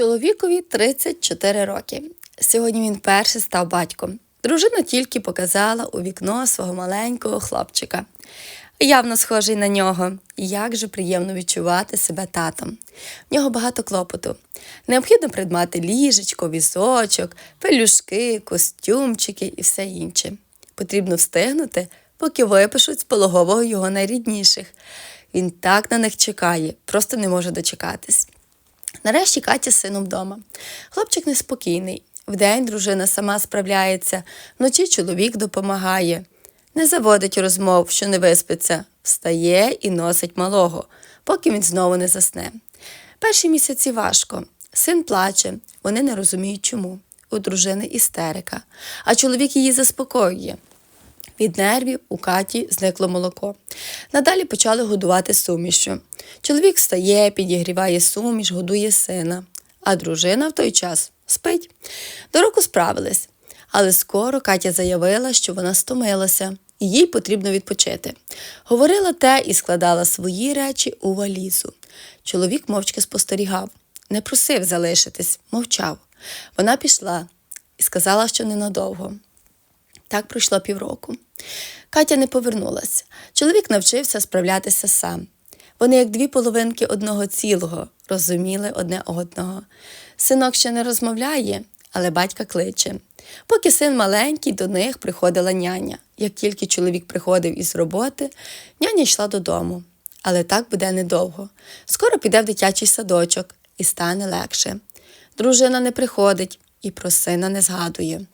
Чоловікові 34 роки. Сьогодні він перший став батьком. Дружина тільки показала у вікно свого маленького хлопчика. Явно схожий на нього. Як же приємно відчувати себе татом. В нього багато клопоту. Необхідно придбати ліжечко, візочок, пелюшки, костюмчики і все інше. Потрібно встигнути, поки випишуть з пологового його найрідніших. Він так на них чекає, просто не може дочекатись. Нарешті Катя з сином вдома. Хлопчик неспокійний. Вдень дружина сама справляється, вночі чоловік допомагає. Не заводить розмов, що не виспиться, встає і носить малого, поки він знову не засне. Перші місяці важко. Син плаче, вони не розуміють чому. У дружини істерика, а чоловік її заспокоює. Від нервів у Каті зникло молоко. Надалі почали годувати сумішю. Чоловік встає, підігріває суміш, годує сина, а дружина в той час спить. До року справились, але скоро Катя заявила, що вона стомилася і їй потрібно відпочити. Говорила те і складала свої речі у валізу. Чоловік мовчки спостерігав, не просив залишитись, мовчав. Вона пішла і сказала, що ненадовго. Так пройшло півроку. Катя не повернулася. Чоловік навчився справлятися сам. Вони, як дві половинки одного цілого, розуміли одне одного. Синок ще не розмовляє, але батька кличе. Поки син маленький, до них приходила няня. Як тільки чоловік приходив із роботи, няня йшла додому. Але так буде недовго. Скоро піде в дитячий садочок і стане легше. Дружина не приходить і про сина не згадує.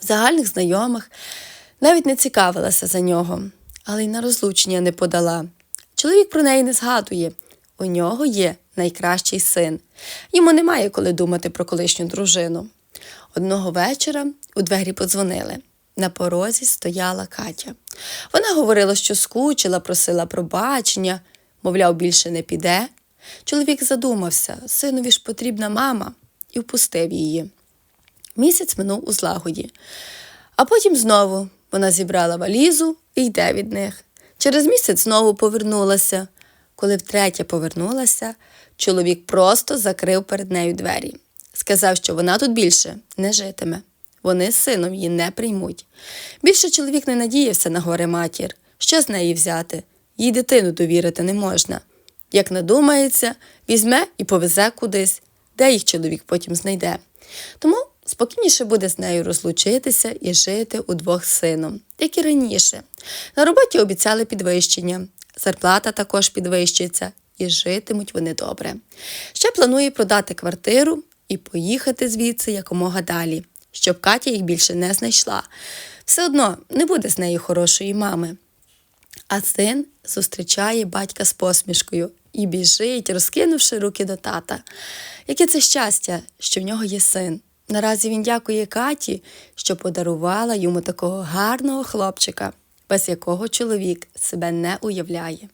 В загальних знайомих навіть не цікавилася за нього, але й на розлучення не подала. Чоловік про неї не згадує. У нього є найкращий син. Йому немає коли думати про колишню дружину. Одного вечора у двері подзвонили. На порозі стояла Катя. Вона говорила, що скучила, просила пробачення, мовляв, більше не піде. Чоловік задумався, синові ж потрібна мама, і впустив її. Місяць минув у злагоді. А потім знову вона зібрала валізу і йде від них. Через місяць знову повернулася. Коли втретє повернулася, чоловік просто закрив перед нею двері. Сказав, що вона тут більше не житиме. Вони з сином її не приймуть. Більше чоловік не надіявся на горе матір. Що з неї взяти? Їй дитину довірити не можна. Як надумається, візьме і повезе кудись, де їх чоловік потім знайде. Тому спокійніше буде з нею розлучитися і жити удвох з сином, як і раніше. На роботі обіцяли підвищення, зарплата також підвищиться, і житимуть вони добре. Ще планує продати квартиру і поїхати звідси якомога далі, щоб Катя їх більше не знайшла. Все одно не буде з нею хорошої мами. А син зустрічає батька з посмішкою і біжить, розкинувши руки до тата. Яке це щастя, що в нього є син. Наразі він дякує Каті, що подарувала йому такого гарного хлопчика, без якого чоловік себе не уявляє.